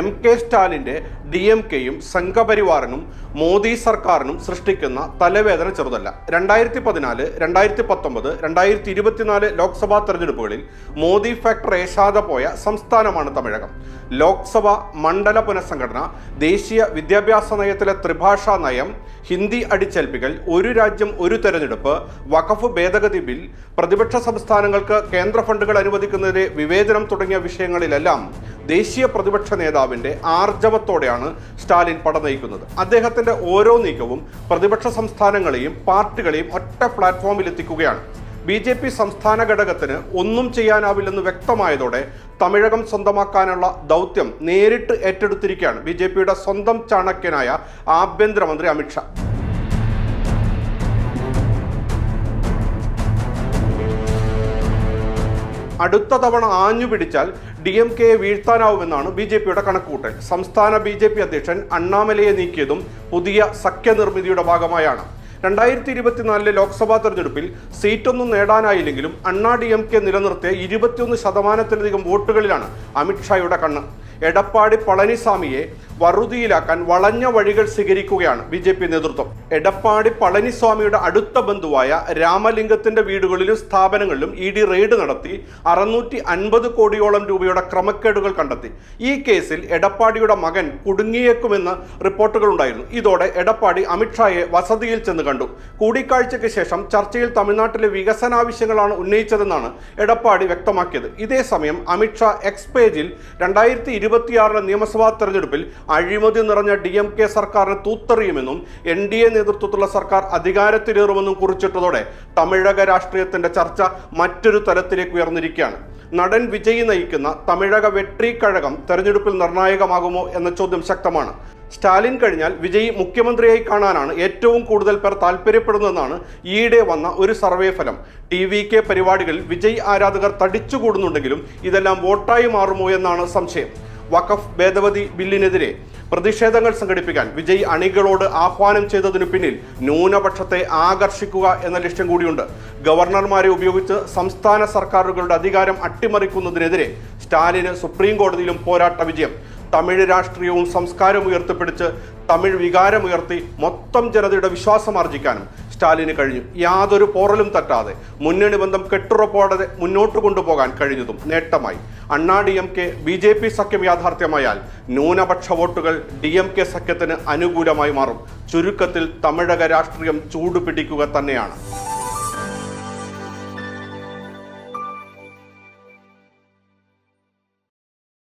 M K സ്റ്റാലിന്റെ ഡി M കെയും സംഘപരിവാറിനും മോദി സർക്കാരിനും സൃഷ്ടിക്കുന്ന തലവേദന ചെറുതല്ല. രണ്ടായിരത്തി പതിനാല് രണ്ടായിരത്തി പത്തൊമ്പത് രണ്ടായിരത്തി ഇരുപത്തിനാല് ലോക്സഭാ തെരഞ്ഞെടുപ്പുകളിൽ മോദി ഫാക്ടർ ഏശാതെ പോയ സംസ്ഥാനമാണ് തമിഴകം. ലോക്സഭ മണ്ഡല പുനഃസംഘടന ദേശീയ വിദ്യാഭ്യാസ നയത്തിലെ ത്രിഭാഷാ നയം ഹിന്ദി അടിച്ചേൽപ്പിക്കൽ ഒരു രാജ്യം ഒരു തെരഞ്ഞെടുപ്പ് വഖഫ് ഭേദഗതി ബിൽ പ്രതിപക്ഷ സംസ്ഥാനങ്ങൾക്ക് കേന്ദ്ര ഫണ്ടുകൾ അനുവദിക്കുന്നതിലെ വിവേചനം തുടങ്ങിയ വിഷയങ്ങളിലെല്ലാം ദേശീയ പ്രതിപക്ഷ നേതാവിന്റെ ആർജവത്തോടെയാണ് സ്റ്റാലിൻ പട നയിക്കുന്നത്. അദ്ദേഹത്തിന്റെ ഓരോ നീക്കവും പ്രതിപക്ഷ സംസ്ഥാനങ്ങളെയും പാർട്ടികളെയും ഒറ്റ പ്ലാറ്റ്ഫോമിൽ എത്തിക്കുകയാണ് ബി ജെ പി സംസ്ഥാന ഘടകത്തിന് ഒന്നും ചെയ്യാനാവില്ലെന്ന് വ്യക്തമായതോടെ തമിഴകം സ്വന്തമാക്കാനുള്ള ദൗത്യം നേരിട്ട് ഏറ്റെടുത്തിരിക്കുകയാണ് ബി സ്വന്തം ചാണക്യനായ ആഭ്യന്തരമന്ത്രി അമിത്ഷാ അടുത്ത തവണ ആഞ്ഞു പിടിച്ചാൽ ഡി എം കെയെ വീഴ്ത്താനാവുമെന്നാണ് ബി ജെ പിയുടെ കണക്കുകൂട്ടൽ. സംസ്ഥാന ബി ജെ പി അധ്യക്ഷൻ അണ്ണാമലയെ നീക്കിയതും പുതിയ സഖ്യനിർമ്മിതിയുടെ ഭാഗമായാണ്. രണ്ടായിരത്തി ഇരുപത്തിനാലിലെ ലോക്സഭാ തെരഞ്ഞെടുപ്പിൽ സീറ്റൊന്നും നേടാനായില്ലെങ്കിലും അണ്ണാ ഡി എം കെ നിലനിർത്തിയ ഇരുപത്തിയൊന്ന് ശതമാനത്തിലധികം വോട്ടുകളിലാണ് അമിത്ഷായുടെ കണ്ണ്. എടപ്പാടി പളനിസ്വാമിയെ വറുതിയിലാക്കാൻ വളഞ്ഞ വഴികൾ സ്വീകരിക്കുകയാണ് ബി ജെ പി നേതൃത്വം. എടപ്പാടി പളനിസ്വാമിയുടെ അടുത്ത ബന്ധുവായ രാമലിംഗത്തിന്റെ വീടുകളിലും സ്ഥാപനങ്ങളിലും ഇ ഡി റെയ്ഡ് നടത്തി അറുന്നൂറ്റി അൻപത് കോടിയോളം രൂപയുടെ ക്രമക്കേടുകൾ കണ്ടെത്തി. ഈ കേസിൽ എടപ്പാടിയുടെ മകൻ കുടുങ്ങിയേക്കുമെന്ന് റിപ്പോർട്ടുകൾ ഉണ്ടായിരുന്നു ഇതോടെ എടപ്പാടി അമിത്ഷായെ വസതിയിൽ ചെന്ന് കണ്ടു. കൂടിക്കാഴ്ചയ്ക്ക് ശേഷം ചർച്ചയിൽ തമിഴ്നാട്ടിലെ വികസനാവശ്യങ്ങളാണ് ഉന്നയിച്ചതെന്നാണ് എടപ്പാടി വ്യക്തമാക്കിയത്. ഇതേസമയം അമിത്ഷാ എക്സ് പേജിൽ രണ്ടായിരത്തി ഇരുപത്തിയാറിലെ നിയമസഭാ തെരഞ്ഞെടുപ്പിൽ അഴിമതി നിറഞ്ഞ ഡി എം കെ സർക്കാരിനെ തൂത്തെറിയുമെന്നും എൻ ഡി എ നേതൃത്വത്തിലുള്ള സർക്കാർ അധികാരത്തിലേറുമെന്നും കുറിച്ചിട്ടതോടെ തമിഴക രാഷ്ട്രീയത്തിന്റെ ചർച്ച മറ്റൊരു തലത്തിലേക്ക് ഉയർന്നിരിക്കുകയാണ്. നടൻ വിജയ് നയിക്കുന്ന തമിഴക വെട്രി കഴകം തെരഞ്ഞെടുപ്പിൽ നിർണായകമാകുമോ എന്ന ചോദ്യം ശക്തമാണ്. സ്റ്റാലിൻ കഴിഞ്ഞാൽ വിജയ് മുഖ്യമന്ത്രിയായി കാണാനാണ് ഏറ്റവും കൂടുതൽ പേർ താല്പര്യപ്പെടുന്നതെന്നാണ് ഈയിടെ വന്ന ഒരു സർവേ ഫലം. ടി വി കെ പരിപാടികളിൽ വിജയ് ആരാധകർ തടിച്ചുകൂടുന്നുണ്ടെങ്കിലും ഇതെല്ലാം വോട്ടായി മാറുമോ എന്നാണ് സംശയം. വഖഫ് ഭേദഗതി ബില്ലിനെതിരെ പ്രതിഷേധങ്ങൾ സംഘടിപ്പിക്കാൻ വിജയ് അണികളോട് ആഹ്വാനം ചെയ്തതിനു പിന്നിൽ ന്യൂനപക്ഷത്തെ ആകർഷിക്കുക എന്ന ലക്ഷ്യം കൂടിയുണ്ട്. ഗവർണർമാരെ ഉപയോഗിച്ച് സംസ്ഥാന സർക്കാരുകളുടെ അധികാരം അട്ടിമറിക്കുന്നതിനെതിരെ സ്റ്റാലിന് സുപ്രീം കോടതിയിലും പോരാട്ട വിജയം. തമിഴ് രാഷ്ട്രീയവും സംസ്കാരവും ഉയർത്തിപ്പിടിച്ച് തമിഴ് വികാരമുയർത്തി മൊത്തം ജനതയുടെ വിശ്വാസം ആർജിക്കാനും സ്റ്റാലിന് കഴിഞ്ഞു. യാതൊരു പോറലും തട്ടാതെ മുന്നണി ബന്ധം കെട്ടുറപ്പോടെ മുന്നോട്ട് കൊണ്ടുപോകാൻ കഴിഞ്ഞതും നേട്ടമായി. Anna D M K B J P സഖ്യം യാഥാർത്ഥ്യമായാൽ ന്യൂനപക്ഷ വോട്ടുകൾ ഡി എം കെ സഖ്യത്തിന് അനുകൂലമായി മാറും. ചുരുക്കത്തിൽ തമിഴക രാഷ്ട്രീയം ചൂടുപിടിക്കുക തന്നെയാണ്.